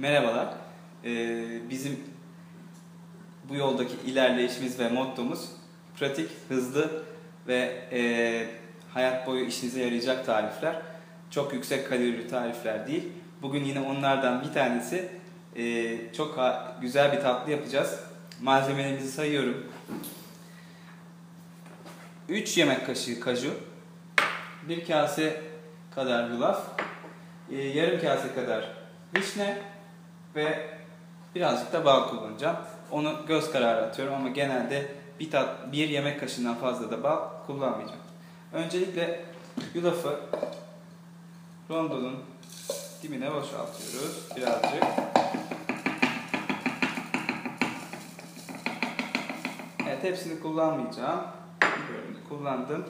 Merhabalar. Ee, bizim bu yoldaki ilerleyişimiz ve mottomuz pratik, hızlı ve e, hayat boyu işinize yarayacak tarifler. Çok yüksek kalorili tarifler değil. Bugün yine onlardan bir tanesi. e, çok ha- güzel bir tatlı yapacağız. Malzemelerimizi sayıyorum. 3 yemek kaşığı kaju, 1 kase kadar yulaf, e, yarım kase kadar vişne ve birazcık da bal kullanacağım. Onu göz kararı atıyorum ama genelde bir, tat, bir yemek kaşığından fazla da bal kullanmayacağım. Öncelikle yulafı rondonun dibine boşaltıyoruz birazcık. Evet hepsini kullanmayacağım. Böyle kullandım.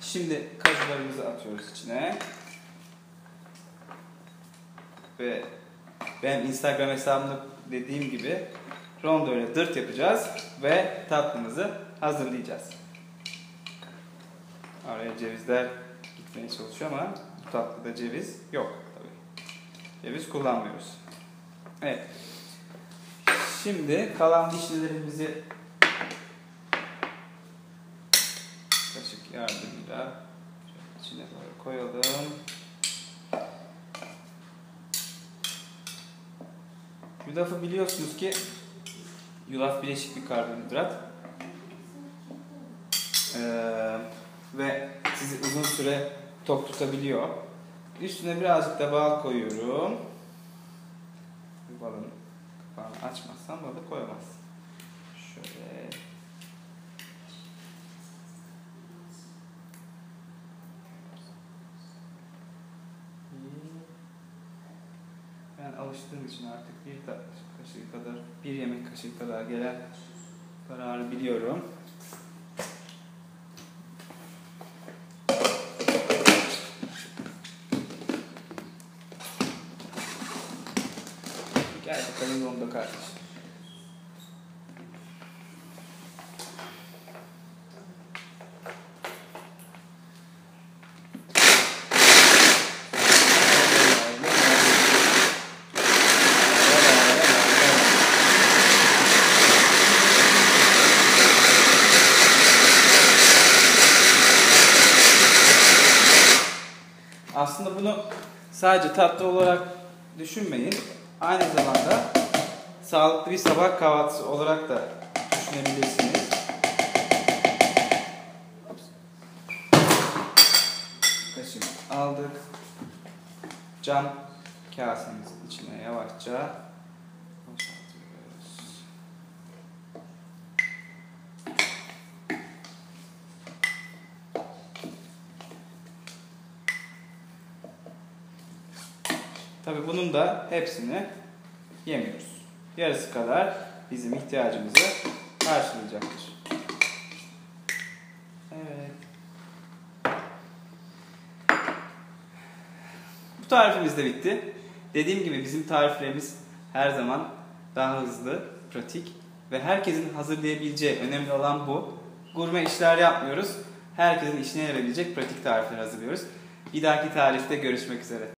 Şimdi kajularımızı atıyoruz içine. Ve ben Instagram hesabımda dediğim gibi rondo ile dırt yapacağız ve tatlımızı hazırlayacağız. Araya cevizler gitmeye çalışıyor ama bu tatlıda ceviz yok tabii. Ceviz kullanmıyoruz. Evet. Şimdi kalan dişlilerimizi kaşık yardımıyla içine doğru koyalım. Yulafı biliyorsunuz ki yulaf bileşik bir karbonhidrat. Ee, ve sizi uzun süre tok tutabiliyor. Üstüne birazcık da bal koyuyorum. Balın kapağını açmazsan balı koyamazsın. Şöyle. Ben alıştığım için artık bir kaşığı kadar, bir yemek kaşığı kadar gelen kararı biliyorum. Gel bakalım yolda kardeşim. Aslında bunu sadece tatlı olarak düşünmeyin. Aynı zamanda sağlıklı bir sabah kahvaltısı olarak da düşünebilirsiniz. Kaşık aldık. Cam kasemizin içine yavaşça boşaltıyoruz. Tabii bunun da hepsini yemiyoruz. Yarısı kadar bizim ihtiyacımızı karşılayacaktır. Evet. Bu tarifimiz de bitti. Dediğim gibi bizim tariflerimiz her zaman daha hızlı, pratik ve herkesin hazırlayabileceği önemli olan bu. Gurme işler yapmıyoruz. Herkesin işine yarayabilecek pratik tarifler hazırlıyoruz. Bir dahaki tarifte görüşmek üzere.